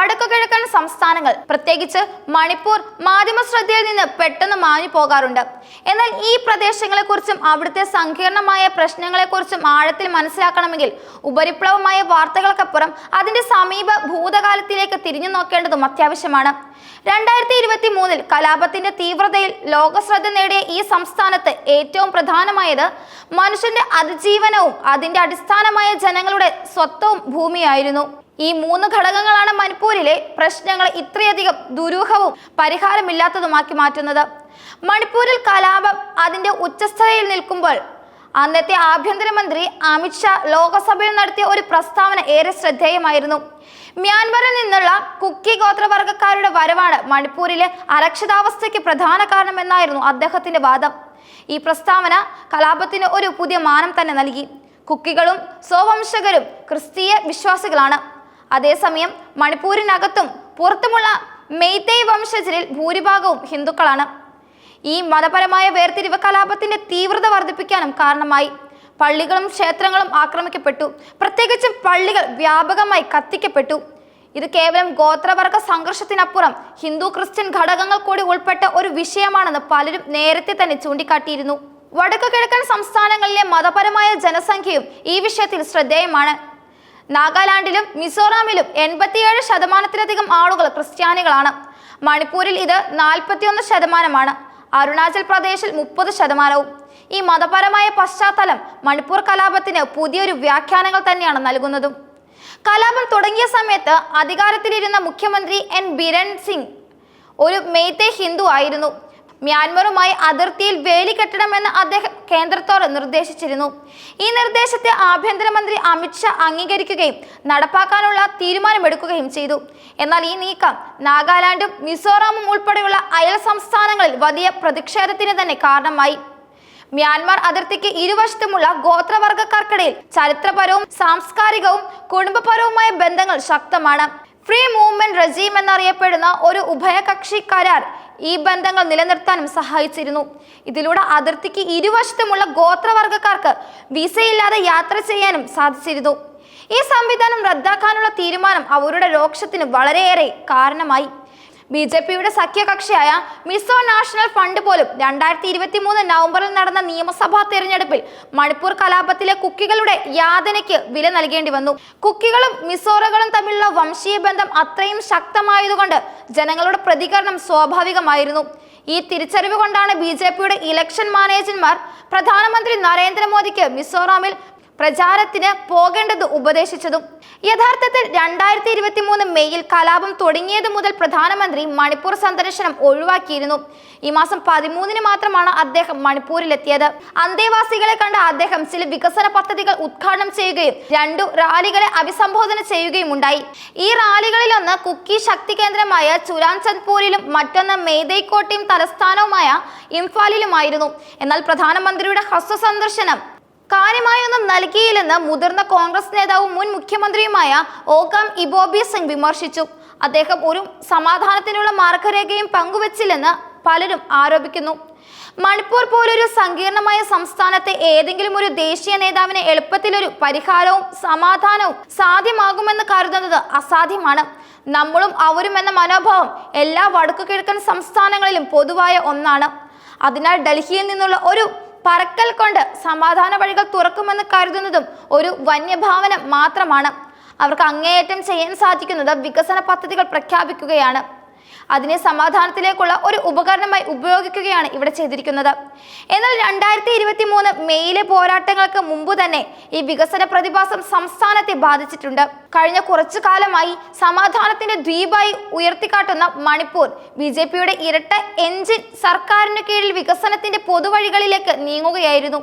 വടക്കു കിഴക്കൻ സംസ്ഥാനങ്ങൾ പ്രത്യേകിച്ച് മണിപ്പൂർ മാധ്യമ ശ്രദ്ധയിൽ നിന്ന് പെട്ടെന്ന് മാഞ്ഞു പോകാറുണ്ട്. എന്നാൽ ഈ പ്രദേശങ്ങളെക്കുറിച്ചും അവിടുത്തെ സങ്കീർണമായ പ്രശ്നങ്ങളെക്കുറിച്ചും ആഴത്തിൽ മനസ്സിലാക്കണമെങ്കിൽ ഉപരിപ്ലവമായ വാർത്തകൾക്കപ്പുറം അതിന്റെ സമീപ ഭൂതകാലത്തിലേക്ക് തിരിഞ്ഞു നോക്കേണ്ടതും അത്യാവശ്യമാണ്. രണ്ടായിരത്തി ഇരുപത്തി മൂന്നിൽ കലാപത്തിന്റെ തീവ്രതയിൽ ലോകശ്രദ്ധ നേടിയ ഈ സംസ്ഥാനത്ത് ഏറ്റവും പ്രധാനമായത് മനുഷ്യന്റെ അതിജീവനവും അതിന്റെ അടിസ്ഥാനമായ ജനങ്ങളുടെ സ്വത്വവും ഭൂമിയായിരുന്നു. ഈ മൂന്ന് ഘടകങ്ങളാണ് മണിപ്പൂരിലെ പ്രശ്നങ്ങൾ ഇത്രയധികം ദുരൂഹവും പരിഹാരമില്ലാത്തതുമാക്കി മാറ്റുന്നത്. മണിപ്പൂരിൽ കലാപം അതിന്റെ ഉച്ചസ്ഥതയിൽ നിൽക്കുമ്പോൾ അന്നത്തെ ആഭ്യന്തരമന്ത്രി അമിത്ഷാ ലോകസഭയിൽ നടത്തിയ ഒരു പ്രസ്താവന ഏറെ ശ്രദ്ധേയമായിരുന്നു. മ്യാൻമറിൽ നിന്നുള്ള കുക്കി ഗോത്രവർഗക്കാരുടെ വരവാണ് മണിപ്പൂരിലെ അരക്ഷിതാവസ്ഥയ്ക്ക് പ്രധാന കാരണമെന്നായിരുന്നു അദ്ദേഹത്തിന്റെ വാദം. ഈ പ്രസ്താവന കലാപത്തിന് ഒരു പുതിയ മാനം തന്നെ നൽകി. കുക്കികളും സ്വവംശകരും ക്രിസ്തീയ വിശ്വാസികളാണ്. അതേസമയം മണിപ്പൂരിനകത്തും പുറത്തുമുള്ള മെയ്തേയ് വംശജരിൽ ഭൂരിഭാഗവും ഹിന്ദുക്കളാണ്. ഈ മതപരമായ വേർതിരിവ് കലാപത്തിന്റെ തീവ്രത വർദ്ധിപ്പിക്കാനും കാരണമായി പള്ളികളും ക്ഷേത്രങ്ങളും ആക്രമിക്കപ്പെട്ടു. പ്രത്യേകിച്ചും പള്ളികൾ വ്യാപകമായി കത്തിക്കപ്പെട്ടു. ഇത് കേവലം ഗോത്രവർഗ സംഘർഷത്തിനപ്പുറം ഹിന്ദു ക്രിസ്ത്യൻ ഘടകങ്ങൾ കൂടി ഉൾപ്പെട്ട ഒരു വിഷയമാണെന്ന് പലരും നേരത്തെ തന്നെ ചൂണ്ടിക്കാട്ടിയിരുന്നു. വടക്കു കിഴക്കൻ സംസ്ഥാനങ്ങളിലെ മതപരമായ ജനസംഖ്യയും ഈ വിഷയത്തിൽ ശ്രദ്ധേയമാണ്. നാഗാലാൻഡിലും മിസോറാമിലും എൺപത്തിയേഴ് ശതമാനത്തിലധികം ആളുകൾ ക്രിസ്ത്യാനികളാണ്. മണിപ്പൂരിൽ ഇത് നാൽപ്പത്തിയൊന്ന് ശതമാനമാണ്. അരുണാചൽ പ്രദേശിൽ മുപ്പത് ശതമാനവും. ഈ മതപരമായ പശ്ചാത്തലം മണിപ്പൂർ കലാപത്തിന് പുതിയൊരു വ്യാഖ്യാനങ്ങൾ തന്നെയാണ് നൽകുന്നതും. കലാപം തുടങ്ങിയ സമയത്ത് അധികാരത്തിലിരുന്ന മുഖ്യമന്ത്രി എൻ. ബിരൺ സിംഗ് ഒരു മെയ്തേ ഹിന്ദു ആയിരുന്നു. മ്യാൻമറുമായി അതിർത്തിയിൽ വേലി കെട്ടണമെന്ന് അദ്ദേഹം കേന്ദ്രത്തോട് നിർദ്ദേശിച്ചിരുന്നു. ഈ നിർദ്ദേശത്തെ ആഭ്യന്തരമന്ത്രി അമിത്ഷാ അംഗീകരിക്കുകയും നടപ്പാക്കാനുള്ള തീരുമാനമെടുക്കുകയും ചെയ്തു. എന്നാൽ ഈ നീക്കം നാഗാലാൻഡും മിസോറാമും ഉൾപ്പെടെയുള്ള അയൽ സംസ്ഥാനങ്ങളിൽ വലിയ പ്രതിഷേധത്തിന് തന്നെ കാരണമായി. മ്യാൻമാർ അതിർത്തിക്ക് ഇരുവശത്തുമുള്ള ഗോത്രവർഗക്കാർക്കിടയിൽ ചരിത്രപരവും സാംസ്കാരികവും കുടുംബപരവുമായ ബന്ധങ്ങൾ ശക്തമാണ്. ഫ്രീ മൂവ്മെന്റ് റജീം എന്നറിയപ്പെടുന്ന ഒരു ഉഭയകക്ഷി കരാർ ഈ ബന്ധങ്ങൾ നിലനിർത്താനും സഹായിച്ചിരുന്നു. ഇതിലൂടെ അതിർത്തിക്ക് ഇരുവശത്തുമുള്ള ഗോത്രവർഗക്കാർക്ക് വിസയില്ലാതെ യാത്ര ചെയ്യാനും സാധിച്ചിരുന്നു. ഈ സംവിധാനം റദ്ദാക്കാനുള്ള തീരുമാനം അവരുടെ രോക്ഷത്തിന് വളരെയേറെ കാരണമായി. ബി ജെ പിയുടെ സഖ്യകക്ഷിയായ മിസോ നാഷണൽ ഫണ്ട് പോലും രണ്ടായിരത്തി ഇരുപത്തി മൂന്ന് നവംബറിൽ നടന്ന നിയമസഭാ തെരഞ്ഞെടുപ്പിൽ മണിപ്പൂർ കലാപത്തിലെ കുക്കികളുടെ യാതനയ്ക്ക് വില നൽകേണ്ടി വന്നു. കുക്കികളും മിസോറകളും തമ്മിലുള്ള വംശീയ ബന്ധം അത്രയും ശക്തമായതുകൊണ്ട് ജനങ്ങളുടെ പ്രതികരണം സ്വാഭാവികമായിരുന്നു. ഈ തിരിച്ചറിവ് കൊണ്ടാണ് ബി ജെ പിയുടെ ഇലക്ഷൻ മാനേജർമാർ പ്രധാനമന്ത്രി നരേന്ദ്രമോദിക്ക് മിസോറാമിൽ പ്രചാരത്തിന് പോകേണ്ടത് ഉപദേശിച്ചതും യഥാർത്ഥത്തിൽ രണ്ടായിരത്തി ഇരുപത്തി മൂന്ന് മെയ്യിൽ കലാപം തുടങ്ങിയത് മുതൽ പ്രധാനമന്ത്രി മണിപ്പൂർ സന്ദർശനം ഒഴിവാക്കിയിരുന്നു. ഈ മാസം പതിമൂന്നിന് മാത്രമാണ് അദ്ദേഹം മണിപ്പൂരിലെത്തിയത്. അന്തേവാസികളെ കണ്ട അദ്ദേഹം ചില വികസന പദ്ധതികൾ ഉദ്ഘാടനം ചെയ്യുകയും രണ്ടു റാലികളെ അഭിസംബോധന ചെയ്യുകയും ഉണ്ടായി ഈ റാലികളിലൊന്ന് കുക്കി ശക്തി കേന്ദ്രമായ ചുരാൻചന്ദ്പൂരിലും മറ്റൊന്ന് മേദൈക്കോട്ടയും തലസ്ഥാനവുമായ ഇംഫാലിലുമായിരുന്നു. എന്നാൽ പ്രധാനമന്ത്രിയുടെ ഹ്രസ്വ സന്ദർശനം കാര്യമായൊന്നും നൽകിയില്ലെന്ന് മുതിർന്ന കോൺഗ്രസ് നേതാവും മുൻ മുഖ്യമന്ത്രിയുമായ ഓകാം ഇബോബി സിംഗ് വിമർശിച്ചു. അദ്ദേഹം ഒരു സമാധാനത്തിനുള്ള മാർഗരേഖയും പങ്കുവച്ചില്ലെന്ന് പലരും ആരോപിക്കുന്നു. മണിപ്പൂർ പോലൊരു സങ്കീർണമായ സംസ്ഥാനത്തെ ഏതെങ്കിലും ഒരു ദേശീയ നേതാവിന് എളുപ്പത്തിലൊരു പരിഹാരവും സമാധാനവും സാധ്യമാകുമെന്ന് കരുതുന്നത് അസാധ്യമാണ്. നമ്മളും അവരും എന്ന മനോഭാവം എല്ലാ വടക്കു കിഴക്കൻ സംസ്ഥാനങ്ങളിലും പൊതുവായ ഒന്നാണ്. അതിനാൽ ഡൽഹിയിൽ നിന്നുള്ള ഒരു പറക്കൽ കൊണ്ട് സമാധാന വഴികൾ തുറക്കുമെന്ന് കരുതുന്നതും ഒരു വന്യഭാവന മാത്രമാണ്. അവർക്ക് അങ്ങേയറ്റം ചെയ്യാൻ സാധിക്കുന്നത് വികസന പദ്ധതികൾ പ്രഖ്യാപിക്കുകയാണ്. അതിനെ സമാധാനത്തിലേക്കുള്ള ഒരു ഉപകരണമായി ഉപയോഗിക്കുകയാണ് ഇവിടെ ചെയ്തിരിക്കുന്നത്. എന്നാൽ രണ്ടായിരത്തി ഇരുപത്തി മൂന്ന് മെയിലെ പോരാട്ടങ്ങൾക്ക് മുമ്പ് തന്നെ ഈ വികസന പ്രതിഭാസം സംസ്ഥാനത്തെ ബാധിച്ചിട്ടുണ്ട്. കഴിഞ്ഞ കുറച്ചു കാലമായി സമാധാനത്തിന്റെ ദ്വീപായി ഉയർത്തിക്കാട്ടുന്ന മണിപ്പൂർ ബി ജെ പിയുടെ ഇരട്ട എഞ്ചിൻ സർക്കാരിന് കീഴിൽ വികസനത്തിന്റെ പൊതുവഴികളിലേക്ക് നീങ്ങുകയായിരുന്നു.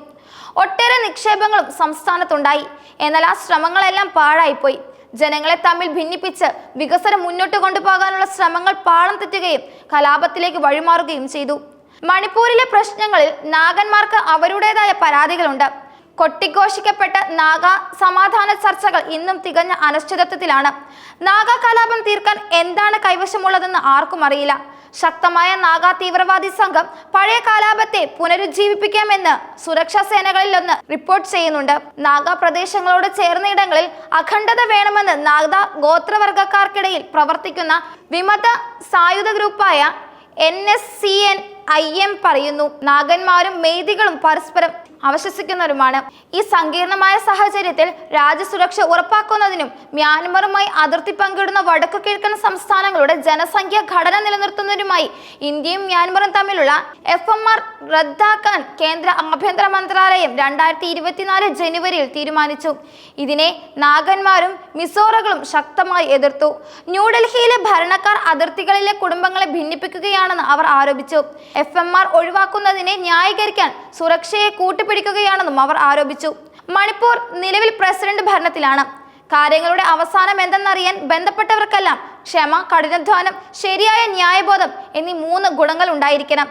ഒട്ടേറെ നിക്ഷേപങ്ങളും സംസ്ഥാനത്തുണ്ടായി. എന്നാൽ ആ ശ്രമങ്ങളെല്ലാം പാഴായിപ്പോയി. ജനങ്ങളെ തമ്മിൽ ഭിന്നിപ്പിച്ച് വികസനം മുന്നോട്ട് കൊണ്ടുപോകാനുള്ള ശ്രമങ്ങൾ പാളം തെറ്റുകയും കലാപത്തിലേക്ക് വഴിമാറുകയും ചെയ്തു. മണിപ്പൂരിലെ പ്രശ്നങ്ങളിൽ നാഗന്മാർക്ക് അവരുടേതായ പരാതികളുണ്ട്. കൊട്ടിഘോഷിക്കപ്പെട്ട നാഗ സമാധാന ചർച്ചകൾ ഇന്നും തികഞ്ഞ അനിശ്ചിതത്വത്തിലാണ്. നാഗ കലാപം തീർക്കാൻ എന്താണ് കൈവശമുള്ളതെന്ന് ആർക്കും അറിയില്ല. ശക്തമായ നാഗാ തീവ്രവാദി സംഘം പഴയ കലാപത്തെ പുനരുജ്ജീവിപ്പിക്കാമെന്ന് സുരക്ഷാ സേനകളിലൊന്ന് റിപ്പോർട്ട് ചെയ്യുന്നുണ്ട്. നാഗ പ്രദേശങ്ങളോട് ചേർന്ന ഇടങ്ങളിൽ അഖണ്ഡത വേണമെന്ന് നാഗ ഗോത്രവർഗക്കാർക്കിടയിൽ പ്രവർത്തിക്കുന്ന വിമത സായുധ ഗ്രൂപ്പായ N S C N I M പറയുന്നു. നാഗന്മാരും മെയ്തികളും പരസ്പരം അവശസിക്കുന്നവരുമാണ് ഈ സങ്കീർണമായ സാഹചര്യത്തിൽ രാജ്യസുരക്ഷ ഉറപ്പാക്കുന്നതിനും മ്യാൻമറുമായി അതിർത്തി പങ്കിടുന്ന വടക്കു കിഴക്കൻ സംസ്ഥാനങ്ങളുടെ ജനസംഖ്യ ഘടന നിലനിർത്തുന്നതിനുമായി ഇന്ത്യയും മ്യാൻമറും തമ്മിലുള്ള എഫ് എം ആർ റദ്ദാക്കാൻ കേന്ദ്ര ആഭ്യന്തര മന്ത്രാലയം രണ്ടായിരത്തി ഇരുപത്തിനാല് ജനുവരിയിൽ തീരുമാനിച്ചു. ഇതിനെ നാഗന്മാരും മിസോറകളും ശക്തമായി എതിർത്തു. ന്യൂഡൽഹിയിലെ ഭരണക്കാർ അതിർത്തികളിലെ കുടുംബങ്ങളെ ഭിന്നിപ്പിക്കുകയാണെന്ന് അവർ ആരോപിച്ചു. എഫ് ഒഴിവാക്കുന്നതിനെ ന്യായീകരിക്കാൻ സുരക്ഷയെ കൂട്ടിപ്പിടിക്കുകയാണെന്നും അവർ ആരോപിച്ചു. മണിപ്പൂർ നിലവിൽ പ്രസിഡന്റ് ഭരണത്തിലാണ്. കാര്യങ്ങളുടെ അവസാനം എന്തെന്നറിയാൻ ബന്ധപ്പെട്ടവർക്കെല്ലാം ക്ഷമ കഠിനാധ്വാനം ശരിയായ ന്യായബോധം എന്നീ മൂന്ന് ഗുണങ്ങൾ ഉണ്ടായിരിക്കണം.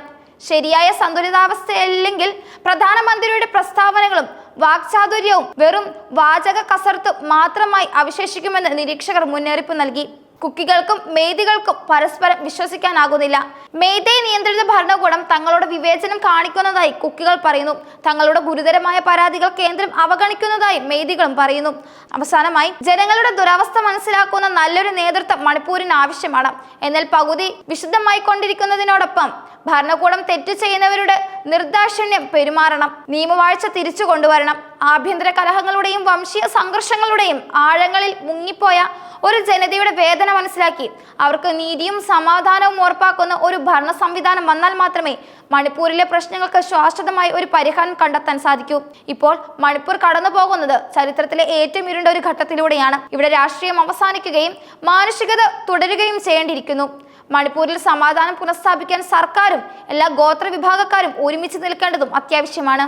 ശരിയായ സന്തുലിതാവസ്ഥയില്ലെങ്കിൽ പ്രധാനമന്ത്രിയുടെ പ്രസ്താവനകളും വാക്ചാതുര്യവും വെറും വാചക കസർത്ത് മാത്രമായി അവശേഷിക്കുമെന്ന് നിരീക്ഷകർ മുന്നറിയിപ്പ് നൽകി. കുക്കികൾക്കും മെയ്തികൾക്കും പരസ്പരം വിശ്വസിക്കാനാകുന്നില്ല. മേതേ നിയന്ത്രിത ഭരണകൂടം തങ്ങളുടെ വിവേചനം കാണിക്കുന്നതായി കുക്കികൾ പറയുന്നു. തങ്ങളുടെ ഗുരുതരമായ പരാതികൾ കേന്ദ്രം അവഗണിക്കുന്നതായി മെയ്തികളും പറയുന്നു. അവസാനമായി ജനങ്ങളുടെ ദുരവസ്ഥ മനസ്സിലാക്കുന്ന നല്ലൊരു നേതൃത്വം മണിപ്പൂരിന് ആവശ്യമാണ്. എന്നാൽ പകുതി വിശുദ്ധമായി കൊണ്ടിരിക്കുന്നതിനോടൊപ്പം ഭരണകൂടം തെറ്റു ചെയ്യുന്നവരുടെ നിർദാക്ഷിണ്യം പെരുമാറണം നിയമവാഴ്ച തിരിച്ചു കൊണ്ടുവരണം ആഭ്യന്തര കലഹങ്ങളുടെയും വംശീയ സംഘർഷങ്ങളുടെയും ആഴങ്ങളിൽ മുങ്ങിപ്പോയ ഒരു ജനതയുടെ വേദന മനസ്സിലാക്കി. അവർക്ക് നീതിയും സമാധാനവും ഉറപ്പാക്കുന്ന ഒരു ഭരണ സംവിധാനം വന്നാൽ മാത്രമേ മണിപ്പൂരിലെ പ്രശ്നങ്ങൾക്ക് ശാശ്വതമായി ഒരു പരിഹാരം കണ്ടെത്താൻ സാധിക്കൂ. ഇപ്പോൾ മണിപ്പൂർ കടന്നു പോകുന്നത് ചരിത്രത്തിലെ ഏറ്റവും ഇരുണ്ട ഒരു ഘട്ടത്തിലൂടെയാണ്. ഇവിടെ രാഷ്ട്രീയം അവസാനിക്കുകയും മാനുഷികത തുടരുകയും ചെയ്യേണ്ടിയിരിക്കുന്നു. മണിപ്പൂരിൽ സമാധാനം പുനഃസ്ഥാപിക്കാൻ സർക്കാരും എല്ലാ ഗോത്ര വിഭാഗക്കാരും ഒരുമിച്ച് നിൽക്കേണ്ടതും അത്യാവശ്യമാണ്.